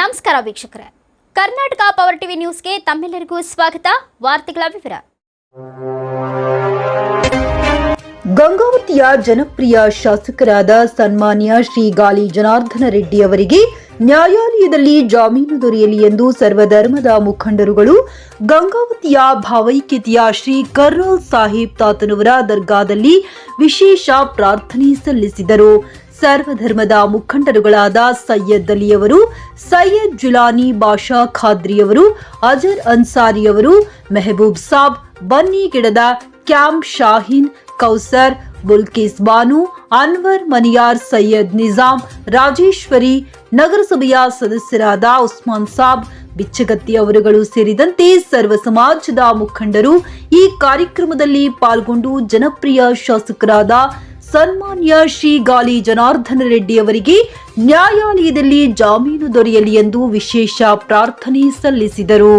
ನಮಸ್ಕಾರ ವೀಕ್ಷಕರೇ. Karnataka power TV ನ್ಯೂಸ್ಗೆ ತಮ್ಮೆಲ್ಲರಿಗೂ ಸ್ವಾಗತ. ವಾರ್ತೆಗಳ ವಿವರ. ಗಂಗಾವತಿಯ ಜನಪ್ರಿಯ ಶಾಸಕರಾದ ಸನ್ಮಾನ್ಯ ಶ್ರೀ ಗಾಲಿ ಜನಾರ್ದನ ರೆಡ್ಡಿ ಅವರಿಗೆ ನ್ಯಾಯಾಲಯದಲ್ಲಿ ಜಾಮೀನು ದೊರೆಯಲಿ ಎಂದು ಸರ್ವಧರ್ಮದ ಮುಖಂಡರುಗಳು, ಗಂಗಾವತಿಯ ಭಾವೈಕ್ಯತೆಯ ಶ್ರೀ ಕರ್ರೋಲ್ ಸಾಹೇಬ್ ತಾತನವರ ದರ್ಗಾದಲ್ಲಿ ವಿಶೇಷ ಪ್ರಾರ್ಥನೆ ಸಲ್ಲಿಸಿದರು. ಸರ್ವಧರ್ಮದ ಮುಖಂಡರುಗಳಾದ ಸೈಯದ್ ಅಲಿಯವರು ಸೈಯದ್ ಜುಲಾನಿ ಬಾಷಾ ಖಾದ್ರಿಯವರು ಅಜರ್ ಅನ್ಸಾರಿಯವರು ಮೆಹಬೂಬ್ ಸಾಬ್, ಬನ್ನಿ ಗಿಡದ ಕ್ಯಾಂಪ್ ಶಾಹೀನ್, ಕೌಸರ್, ಬುಲ್ಕಿಸ್ ಬಾನು, ಅನ್ವರ್ ಮನಿಯಾರ್ ಸೈಯದ್ ನಿಜಾಂ, ರಾಜೇಶ್ವರಿ, ನಗರಸಭೆಯ ಸದಸ್ಯರಾದ ಉಸ್ಮಾನ್ ಸಾಬ್, ಬಿಚ್ಚಗತ್ತಿ ಅವರುಗಳು ಸೇರಿದಂತೆ ಸರ್ವ ಸಮಾಜದ ಮುಖಂಡರು ಈ ಕಾರ್ಯಕ್ರಮದಲ್ಲಿ ಪಾಲ್ಗೊಂಡು ಜನಪ್ರಿಯ ಶಾಸಕರಾದ ಸನ್ಮಾನ್ಯ ಶ್ರೀ ಗಾಲಿ ಜನಾರ್ದನ ರೆಡ್ಡಿ ಅವರಿಗೆ ನ್ಯಾಯಾಲಯದಲ್ಲಿ ಜಾಮೀನು ದೊರೆಯಲಿ ಎಂದು ವಿಶೇಷ ಪ್ರಾರ್ಥನೆ ಸಲ್ಲಿಸಿದರು.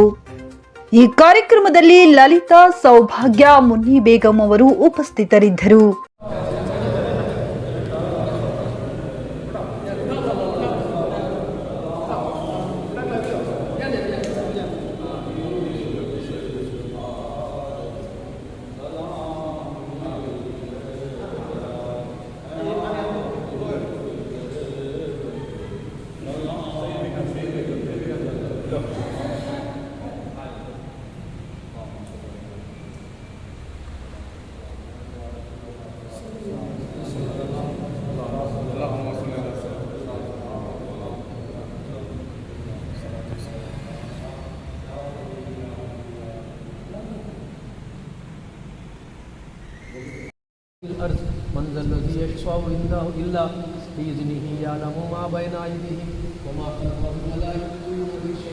ಈ ಕಾರ್ಯಕ್ರಮದಲ್ಲಿ ಲಲಿತಾ ಸೌಭಾಗ್ಯ ಮುನ್ನಿ ಬೇಗಂ ಅವರು ಉಪಸ್ಥಿತರಿದ್ದರು. الارض من ذا الذي يشفع عنده الا باذنه يعلم ما بين ايديهم وما خلفهم ولا يحيطون بشيء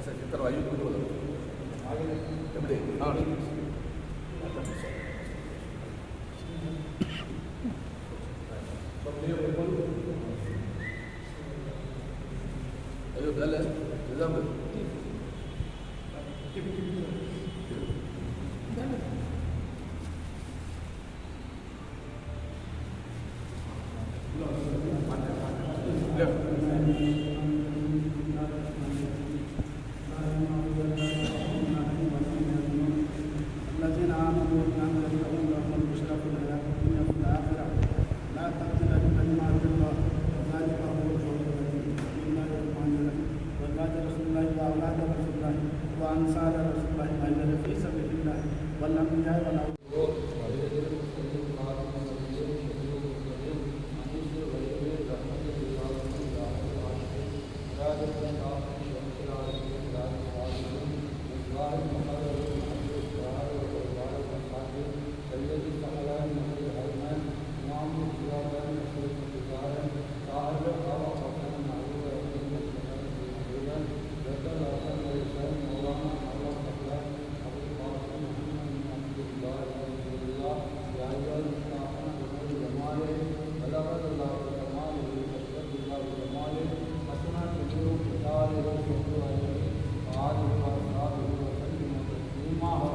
ऐसा चित्र वायु कुछ बोला हाँ أيوه ده لا ده الله وأولاد رسول الله وأنصار رسول الله أجر في سبيل الله والأنبياء والأولياء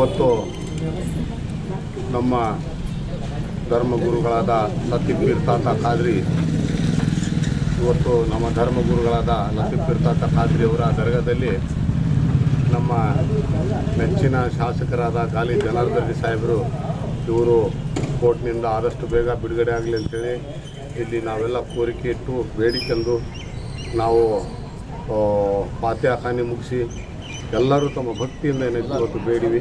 ಇವತ್ತು ನಮ್ಮ ಧರ್ಮಗುರುಗಳಾದ ಲತೀಫ್ ತಾತ ಖಾದ್ರಿ, ಇವತ್ತು ನಮ್ಮ ಧರ್ಮಗುರುಗಳಾದ ಲತೀಫ್ ತಾತ ಖಾದ್ರಿ ಅವರ ದರ್ಗದಲ್ಲಿ ನಮ್ಮ ನೆಚ್ಚಿನ ಶಾಸಕರಾದ ಗಾಲಿ ಜನಾರ್ದನ್ ಸಾಹೇಬರು, ಇವರು ಕೋರ್ಟ್ನಿಂದ ಆದಷ್ಟು ಬೇಗ ಬಿಡುಗಡೆ ಆಗಲಿ ಅಂತೇಳಿ ಇಲ್ಲಿ ನಾವೆಲ್ಲ ಕೋರಿಕೆ ಇಟ್ಟು ಬೇಡಿಕೆಂದು ನಾವು ಪಾತ್ಯಾಖಾನೆ ಮುಗಿಸಿ ಎಲ್ಲರೂ ತಮ್ಮ ಭಕ್ತಿಯಿಂದ ಏನೈತೆ ಇವತ್ತು ಬೇಡಿವಿ.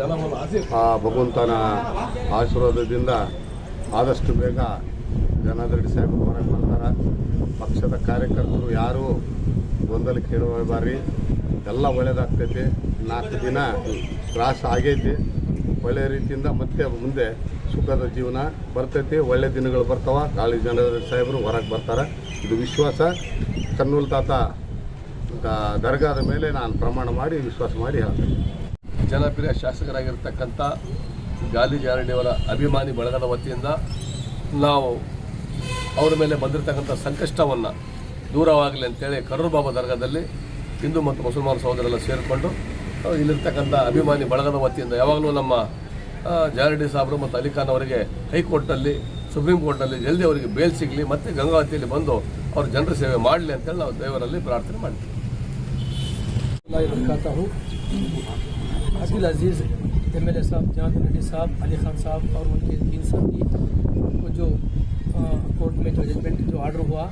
ಆ ಭಗವಂತನ ಆಶೀರ್ವಾದದಿಂದ ಆದಷ್ಟು ಬೇಗ ಜನಾರ್ದನ್ ಸಾಹೇಬರು ಹೊರಗೆ ಬರ್ತಾರೆ ಪಕ್ಷದ ಕಾರ್ಯಕರ್ತರು ಯಾರೂ ಗೊಂದಲಕ್ಕೆ ಬಾರಿ ಎಲ್ಲ ಒಳ್ಳೇದಾಗ್ತೈತಿ. ನಾಲ್ಕು ದಿನ ತ್ರಾಸ ಆಗೈತಿ. ಒಳ್ಳೆಯ ರೀತಿಯಿಂದ ಮತ್ತೆ ಮುಂದೆ ಸುಖದ ಜೀವನ ಬರ್ತೈತಿ. ಒಳ್ಳೆ ದಿನಗಳು ಬರ್ತಾವ. ಕಾಳಿ ಜನಾರ್ದನ್ ಸಾಹೇಬರು ಹೊರಗೆ ಬರ್ತಾರೆ ಇದು ವಿಶ್ವಾಸ. ಕನ್ನೂಲ್ ತಾತ ದರ್ಗಾದ ಮೇಲೆ ನಾನು ಪ್ರಮಾಣ ಮಾಡಿ, ವಿಶ್ವಾಸ ಮಾಡಿ ಹೇಳ್ತೇನೆ. ಜನಪ್ರಿಯ ಶಾಸಕರಾಗಿರ್ತಕ್ಕಂಥ ಗಾಲಿ ಜಾರಡಿಯವರ ಅಭಿಮಾನಿ ಬಳಗದ ವತಿಯಿಂದ ನಾವು ಅವರ ಮೇಲೆ ಬಂದಿರತಕ್ಕಂಥ ಸಂಕಷ್ಟವನ್ನು ದೂರವಾಗಲಿ ಅಂತೇಳಿ ಕರೂರು ಬಾಬಾ ದರ್ಗಾದಲ್ಲಿ ಹಿಂದೂ ಮತ್ತು ಮುಸಲ್ಮಾನ ಸಹೋದರೆಲ್ಲ ಸೇರಿಕೊಂಡು ಇಲ್ಲಿರ್ತಕ್ಕಂಥ ಅಭಿಮಾನಿ ಬಳಗದ ವತಿಯಿಂದ ಯಾವಾಗಲೂ ನಮ್ಮ ಜಾರಡಿ ಸಾಬ್ರು ಮತ್ತು ಅಲಿಖಾನ್ ಅವರಿಗೆ ಹೈಕೋರ್ಟಲ್ಲಿ ಸುಪ್ರೀಂ ಕೋರ್ಟ್ನಲ್ಲಿ ಜಲ್ದಿ ಅವರಿಗೆ ಬೇಲ್ ಸಿಗಲಿ ಮತ್ತು ಗಂಗಾವತಿಯಲ್ಲಿ ಬಂದು ಅವರು ಜನರ ಸೇವೆ ಮಾಡಲಿ ಅಂತೇಳಿ ನಾವು ದೇವರಲ್ಲಿ ಪ್ರಾರ್ಥನೆ ಮಾಡ್ತೀವಿ. करता हूँ। Abdul Aziz M L A Sahab Jahan Reddy साहब, अली खान साहब और उनके तीन साहब की को जो कोर्ट में जो जजमेंट जो ऑर्डर हुआ,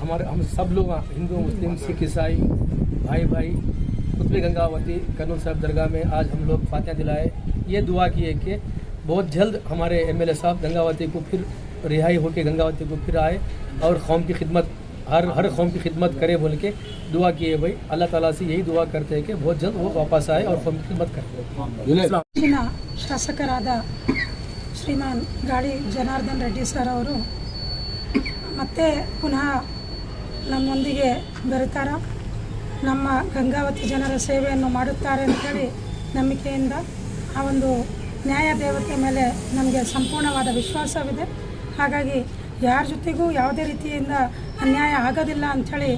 हमारे, हम सब लोग, हिंदू, मुस्लिम, सिख, ईसाई, भाई भाई, कुतुब गंगावती, कन्नूर साहब दरगाह में आज हम लोग फातिहा दिलाए। ये दुआ किए कि बहुत जल्द हमारे एम एल ए साहब गंगावती को फिर रिहाई होकर गंगावती को फिर आए और कौम की खिदमत हर हर कौम की खिदमत करे बोल के दुआ किए भाई अल्लाह ताला से यही दुआ करते हैं कि बहुत जल्द वो वापस आए और कौम की खिदमत करे ಇಲ್ಲಿನ ಶಾಸಕರಾದ ಶ್ರೀಮಾನ್ ಗಾಳಿ ಜನಾರ್ದನ್ ರೆಡ್ಡಿ ಸರ್ ಅವರು ಮತ್ತೆ ಪುನಃ ನಮ್ಮೊಂದಿಗೆ ಬೆರೆತಾರ ನಮ್ಮ ಗಂಗಾವತಿ ಜನರ ಸೇವೆಯನ್ನು ಮಾಡುತ್ತಾರೆ ಅಂತೇಳಿ ನಂಬಿಕೆಯಿಂದ ಆ ಒಂದು ನ್ಯಾಯ ದೇವತೆ ಮೇಲೆ ನಮಗೆ ಸಂಪೂರ್ಣವಾದ ವಿಶ್ವಾಸವಿದೆ ಹಾಗಾಗಿ ಯಾರ ಜೊತೆಗೂ ಯಾವುದೇ ರೀತಿಯಿಂದ ಅನ್ಯಾಯ ಆಗೋದಿಲ್ಲ ಅಂಥೇಳಿ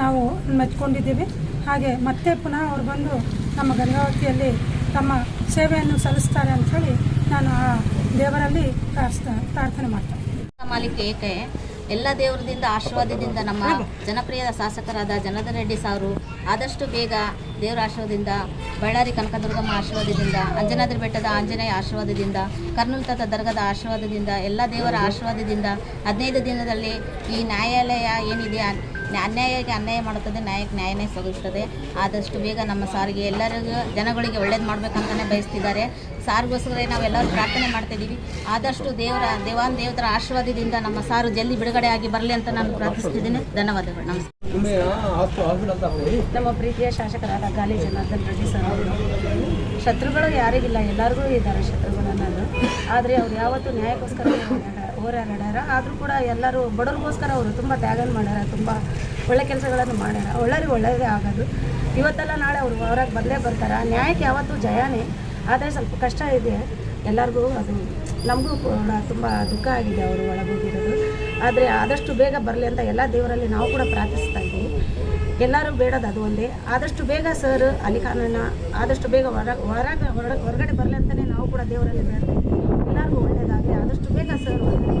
ನಾವು ಮೆಚ್ಕೊಂಡಿದ್ದೀವಿ. ಹಾಗೆ ಮತ್ತೆ ಪುನಃ ಅವ್ರು ಬಂದು ನಮ್ಮ ಗಂಗಾವತಿಯಲ್ಲಿ ತಮ್ಮ ಸೇವೆಯನ್ನು ಸಲ್ಲಿಸ್ತಾರೆ ಅಂಥೇಳಿ ನಾನು ಆ ದೇವರಲ್ಲಿ ಪ್ರಾರ್ಥನೆ ಮಾಡ್ತೇನೆ. ಎಲ್ಲ ದೇವರದಿಂದ ಆಶೀರ್ವಾದದಿಂದ ನಮ್ಮ ಜನಪ್ರಿಯ ಶಾಸಕರಾದ ಜನಾರ್ದನ್ ರೆಡ್ಡಿ ಸಾರು ಆದಷ್ಟು ಬೇಗ ದೇವರ ಆಶೀರ್ವಾದದಿಂದ, ಬಳ್ಳಾರಿ ಕನಕದುರ್ಗಮ್ಮ ಆಶೀರ್ವಾದದಿಂದ, ಅಂಜನಾದ್ರಿ ಬೆಟ್ಟದ ಆಂಜನೇಯ ಆಶೀರ್ವಾದದಿಂದ, ಕರ್ನೂಲ್ ತಾತ ದರ್ಗದ ಆಶೀರ್ವಾದದಿಂದ, ಎಲ್ಲ ದೇವರ ಆಶೀರ್ವಾದದಿಂದ ಹದಿನೈದು ದಿನದಲ್ಲಿ ಈ ನ್ಯಾಯಾಲಯ ಏನಿದೆ ಅನ್ಯಾಯಕ್ಕೆ ಅನ್ಯಾಯ ಮಾಡುತ್ತದೆ? ನ್ಯಾಯಕ್ಕೆ ನ್ಯಾಯನೇ ಸಿಗುತ್ತದೆ ಆದಷ್ಟು ಬೇಗ ನಮ್ಮ ಸಾರಿಗೆ ಎಲ್ಲರಿಗೂ ಜನಗಳಿಗೆ ಒಳ್ಳೇದು ಮಾಡಬೇಕಂತಲೇ ಬಯಸ್ತಿದ್ದಾರೆ. ಸಾರಿಗೋಸ್ಕರ ನಾವೆಲ್ಲರೂ ಪ್ರಾರ್ಥನೆ ಮಾಡ್ತಿದ್ದೀವಿ ಆದಷ್ಟು ದೇವರ, ದೇವಾನ್ ದೇವತರ ಆಶೀರ್ವಾದದಿಂದ ನಮ್ಮ ಸಾರು ಜಲ್ದಿ ಬಿಡುಗಡೆ ಆಗಿ ಬರಲಿ ಅಂತ ನಾನು ಪ್ರಾರ್ಥಿಸ್ತಿದ್ದೀನಿ. ಧನ್ಯವಾದಗಳು. ನಮಸ್ಕಾರ. ನಮ್ಮ ಪ್ರೀತಿಯ ಶಾಸಕರಾದ ಗಾಲಿ ಜನಾರ್ದನ್ ರೆಡ್ಡಿ ಸರ್ ಅವರು, ಶತ್ರುಗಳು ಯಾರಿಗಿಲ್ಲ ಎಲ್ಲರಿಗೂ ಇದ್ದಾರೆ ಶತ್ರುಗಳು ಅನ್ನೋದು ಆದರೆ ಅವ್ರು ಯಾವತ್ತೂ ನ್ಯಾಯಕ್ಕೋಸ್ಕರ ಹೋರಾಡ್ಯಾರ ಆದರೂ ಕೂಡ ಎಲ್ಲರೂ ಬಡವ್ರಿಗೋಸ್ಕರ ಅವರು ತುಂಬ ತ್ಯಾಗ ಮಾಡ್ಯಾರ, ತುಂಬ ಒಳ್ಳೆ ಕೆಲಸಗಳನ್ನು ಮಾಡ್ಯಾರ. ಒಳ್ಳೆಯವ್ರಿಗೆ ಒಳ್ಳೆಯದೇ ಆಗೋದು. ಇವತ್ತೆಲ್ಲ ನಾಳೆ ಅವರು ಹೊರಗೆ ಬದಲೇ ಬರ್ತಾರೆ. ನ್ಯಾಯಕ್ಕೆ ಯಾವತ್ತೂ ಜಯನೇ. ಆದರೆ ಸ್ವಲ್ಪ ಕಷ್ಟ ಇದೆ. ಎಲ್ಲರಿಗೂ ಅದು ನಮಗೂ ಕೂಡ ತುಂಬ ದುಃಖ ಆಗಿದೆ ಅವರು ಒಳಗೋಗಿರೋದು ಆದರೆ ಆದಷ್ಟು ಬೇಗ ಬರಲಿ ಅಂತ ಎಲ್ಲ ದೇವರಲ್ಲಿ ನಾವು ಕೂಡ ಪ್ರಾರ್ಥಿಸ್ತಾ ಇದ್ದೀವಿ ಎಲ್ಲರೂ ಬೇಡದು ಅದು ಒಂದೇ. ಆದಷ್ಟು ಬೇಗ ಸರ್ ಅಲಿಖಾನನ್ನು, ಆದಷ್ಟು ಬೇಗ ಹೊರ, ಹೊರಗೆ ಹೊರ, ಹೊರಗಡೆ ಬರಲಿ ಅಂತಲೇ ನಾವು ಕೂಡ ದೇವರಲ್ಲಿ ಬೇಡ ಆದಷ್ಟು ಬೇಗ